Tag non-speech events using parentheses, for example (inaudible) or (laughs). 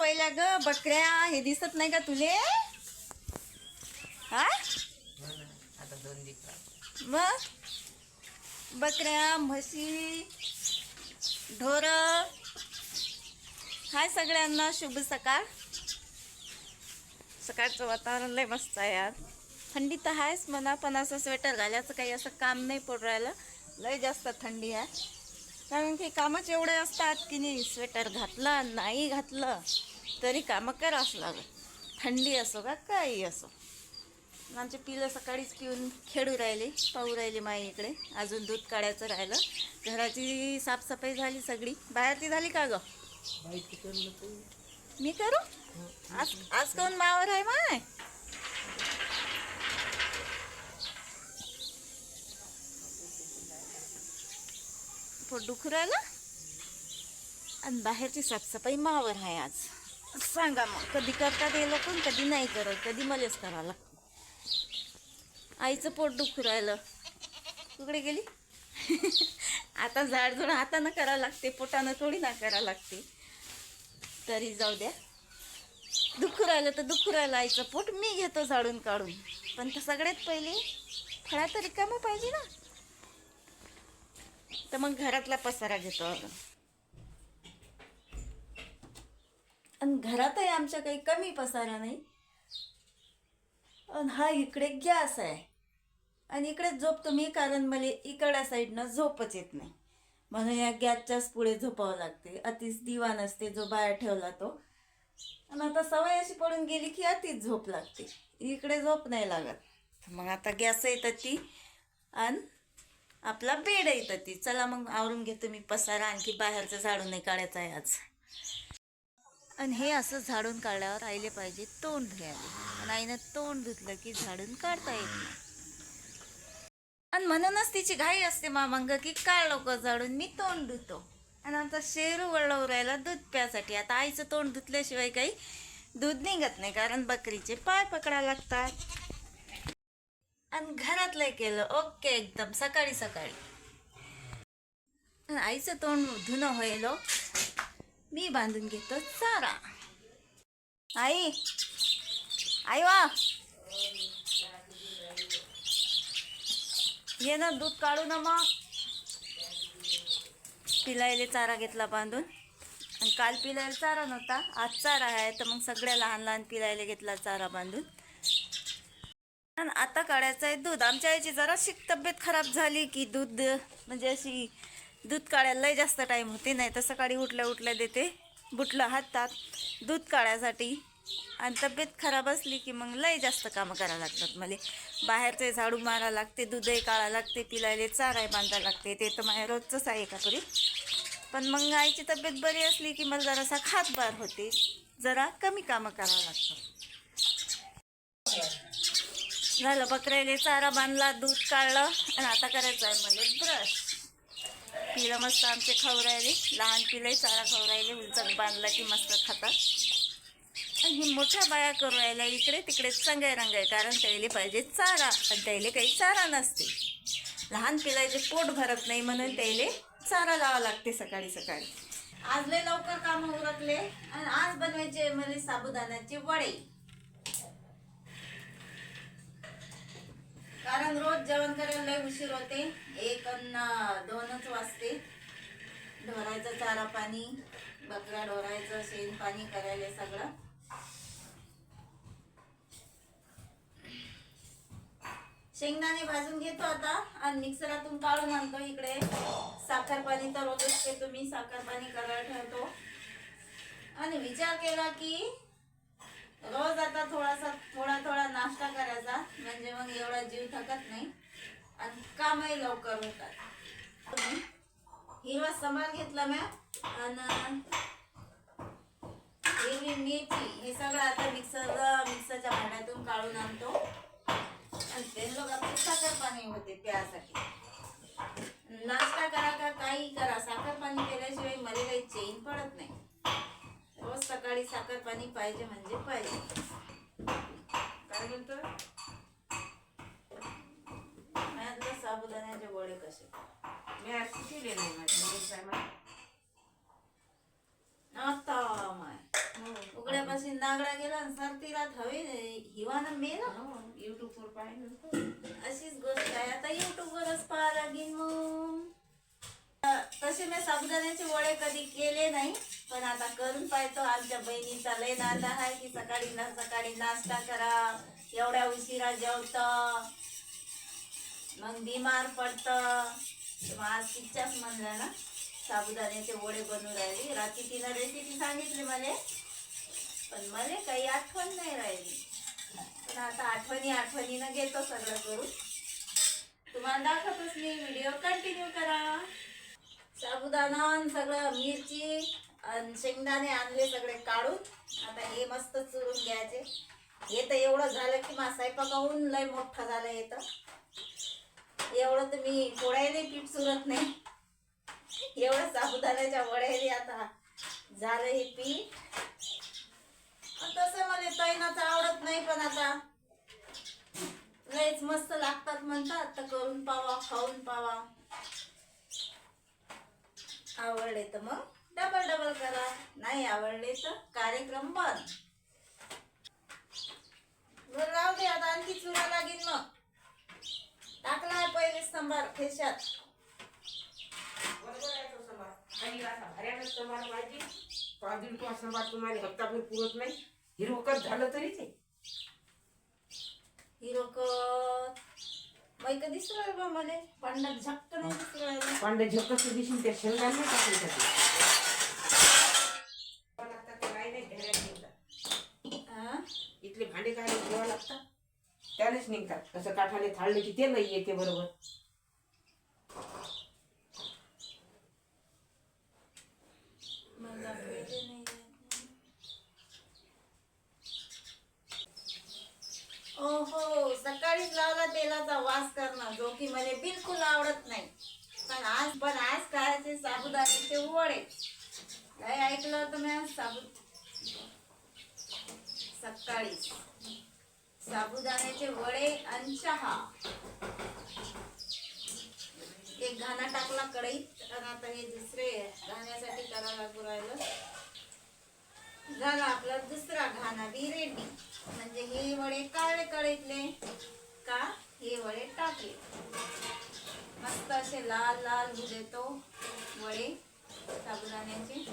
पहिल्या ग बकऱ्या हे दिसत नाही का तुले? हा? आता दोन दिवस मग? बकऱ्या म्हशी ढोर हाय सगळ्यांना शुभ सकाळ. सकाळचं वातावरण लय मस्त आहे यार. थंडी तर आहेच म्हणा पण असं स्वेटर घालायचं काही असं काम नाही पडू राहिलं. लय जास्त थंडी आहे. कारण की कामच एवढे असतात की नाही स्वेटर घातलं नाही घातलं तरी कामं करावंच लागत थंडी असो का काही असो. आमचे पिलं सकाळीच पिऊन खेळू राहिले पाहू राहिले माई इकडे. अजून दूध काढायचं राहिलं. घराची साफसफाई झाली सगळी. बाहेरची झाली का ग? मी करू? आज आज कोण मावर आहे माय? पोट दुखू राहिलं आणि बाहेरची साफसफाई मावर आहे आज. सांगा मग कधी करतात हे लोक कधी नाही करत कधी मलाच करावं लागतं आईचं पोट दुखरायलं राहिलं. कुकडे गेली? (laughs) आता झाडझुड हातानं करावं लागते पोटानं थोडी ना करावं लागते. तरी जाऊ द्या. दुखू राहिलं तर दुखू राहिलं आईचं पोट मी घेतो झाडून काढून. पण तर सगळ्यात पहिले फळा तर रिकामं पाहिजे ना. तर मग घरातला पसारा घेतो आणि घरातही आमच्या काही कमी पसारा नाही. आणि हा इकडे गॅस आहे. आणि इकडे झोपतो मी कारण मला इकडल्या साईडनं झोपच येत नाही. म्हणून या गॅसच्याच पुढे झोपावं लागते. अतिच दिवाण असते जो बाहेर ठेवला तो. आणि आता सवय अशी पडून गेली की अतिच झोप लागते. इकडे झोप नाही लागत. मग आता गॅस येतात ती. आणि आपला बेड येतात ती. चला मग आवरून घेतो मी पसारा आणखी बाहेरचं झाडून नाही काढायचं आहे आज. आणि हे असं झाडून काढल्यावर आईले पाहिजे तोंड धुयाले आणि आईनं तोंड धुतलं की झाडून काढता येत नाही. आणि म्हणूनच तिची घाई असते मामांग की काय लोक झाडून मी तोंड धुतो. आणि आमचा शेरू वळवू राहिला दूध प्यासाठी. आता आईचं तोंड धुतल्याशिवाय काही दूध निघत नाही कारण बकरीचे पाय पकडा लागतात. आणि घरातलं केलं. ओके एकदम. सकाळी सकाळी. आईचं तोंड धुणं होईल हो. मी बांधून घेतो चारा. आई आई वा. ये ना दूध काढू ना मग. पिलायले चारा घेतला बांधून. आणि काल पिलायला चारा नव्हता. आज चारा आहे तर मग सगळ्या लहान लहान पिलायला घेतला चारा बांधून. आता काढायचं आहे दूध. आमच्या आईची जराशी तब्येत खराब झाली की दूध म्हणजे अशी दूध काढायला लय जास्त टाईम होते नाही तर सकाळी उठल्या उठल्या देते. बुटलं हातात दूध काढायसाठी. आणि तब्येत खराब असली की मग लय जास्त कामं करावं लागतात मला. बाहेरचे झाडू मारा लागते दूधही काढा लागते पिलायले चाराय बांधायला लागते. ते तर माझ्या रोजचंच आहे का तरी पण मग आईची तब्येत बरी असली की मला जरासा खातबार होते. जरा कमी कामं करावं लागतात झालं बकऱ्याने चारा बांधला दूध काढलं आणि आता करायचं आहे मला ब्रश पिलं मस्त आमचे खाऊ राहिले लहान पिलंही चारा खाऊ राहिले उलचक बांधला की मस्त खातात. आणि मोठ्या बाया करू राहिल्या इकडे तिकडे चंगाय रंगाय कारण त्याला पाहिजे चारा. आणि त्याला काही चारा नसते. लहान पिलाचे पोट भरत नाही म्हणून त्याला चारा लावा लागते सकाळी सकाळी. आज लय लवकर काम उरकले आणि आज बनवायचे मला साबुदाण्याचे वडे. कारण रोज जेवण करायला लय उशीर होते. एक अन्न दोनच वाजते. ढोरायचं चारा पाणी बकरा ढोरायचं शेण पाणी करायला सगळं. शेंगदाणे भाजून घेतो आता आणि मिक्सरातून काढून आणतो इकडे. साखर पाणी तर रोजच घेतो मी साखर पाणी करायला ठेवतो. आणि विचार केला की रोज आता थोडासा थोडा थोडा नाश्ता करायचा. म्हणजे मग एवढा जीव थकत नाही. आणि कामही लवकर होतात. हिरवा समार घेतला मॅम. आणि हिरवी मिरची हे सगळं आता मिक्सर मिक्सरच्या भांड्यातून काढून आणतो. आणि ते लोक आपले साखर पाणी होते प्यासाठी. नाश्ता करा का काही करा. साखर पाणी केल्याशिवाय मला काही चेन पडत नाही. सकाळी साखर पाणी पाहिजे म्हणजे पाहिजे. काय म्हणतो माझ्यातलं साबुदाण्याचे वडे कसे? मी असं केले नाही माझी मी काय मा- आता माय. अशी नागडा गेला आणि सरतीरात हवे हिवानं मेला. युट्यूब वर पाहिलं अशीच गोष्ट आहे. आता युट्यूब वरच पाहा लागेल मग. तसे मी साबुदाण्याचे वडे कधी केले नाही पण आता करून पाहतो. आमच्या बहिणीचा लय नाद आहे की सकाळी ना सकाळी नाश्ता करा. एवढ्या उशिरा जेवत. मग बिमार पडत. आज तिच्याच म्हणलं ना साबुदाण्याचे वडे बनवून राहिली. रात्री तिनं रेसिपी सांगितली मला पण मला काही आठवण नाही राहिली. पण आता आठवणी आठवणीनं घेतो सगळं करून. तुम्हाला दाखवतच मी. व्हिडिओ कंटिन्यू करा. साबुदाणा सगळं मिरची आणि शेंगदाणे आणले सगळे काढून. आता हे मस्त चुरून घ्यायचे. हे तर एवढं झालं की मा स्वयंपाकाहून लय मोठं झालं येतं एवढं तर मी पोळ्याने पीठ चुरत नाही. एवढं साबुदाण्याच्या वड्याने आता झालं हे पीठ. आणि तसं मला तैनाचं आवडत नाही पण आता. लयच मस्त लागतात म्हणतात तर करून पावा खाऊन पावा. आवडले तर मग डबल डबल करा. नाही आवडले तर कार्यक्रम बंद. बरं राहू दे आता आणखी चुरा लागेल मग. टाकला आहे पहिले स्तंभार फेशात बरोबर आहे तो समाज आणि असा भऱ्यानं समाज पाहिजे. पाच दीड पाच समाज तुम्हाला हप्ताभर पुरत नाही. हिरवकत झालं तरी ते. हिरो कधी दिसू बा मला पांढरा झक्क नाही दिसू राहिला. पांढरे झकस दिसून त्या शेंगा नाही टाकायसाठी लागतात ते काही नाही निघतात हा? इथले भांडे काय ठेवा लागतात त्यानेच निघतात. तसं काठाने थाळले की ते नाही येते बरोबर मला पहिले नाही ओहो सकाळीच लावला तेलाचा वास करणं जो की मला बिलकुल आवडत नाही. पण आज पण आज खायचे साबुदाण्याचे वडे. काय ऐकलं होतं मॅम साबु सकाळी साबुदाण्याचे वडे आणि चहा. एक घाणा टाकला कढईत. आणि आता हे दुसरे घाण्यासाठी करायला पुरायला. राहिलं झाला आपला दुसरा घाणा बी रेडी म्हणजे हे वडे काळे कढईतले का? हे वडे टाकले. मस्त असे लाल लाल होऊ देतो वडे साबुदाण्याचे.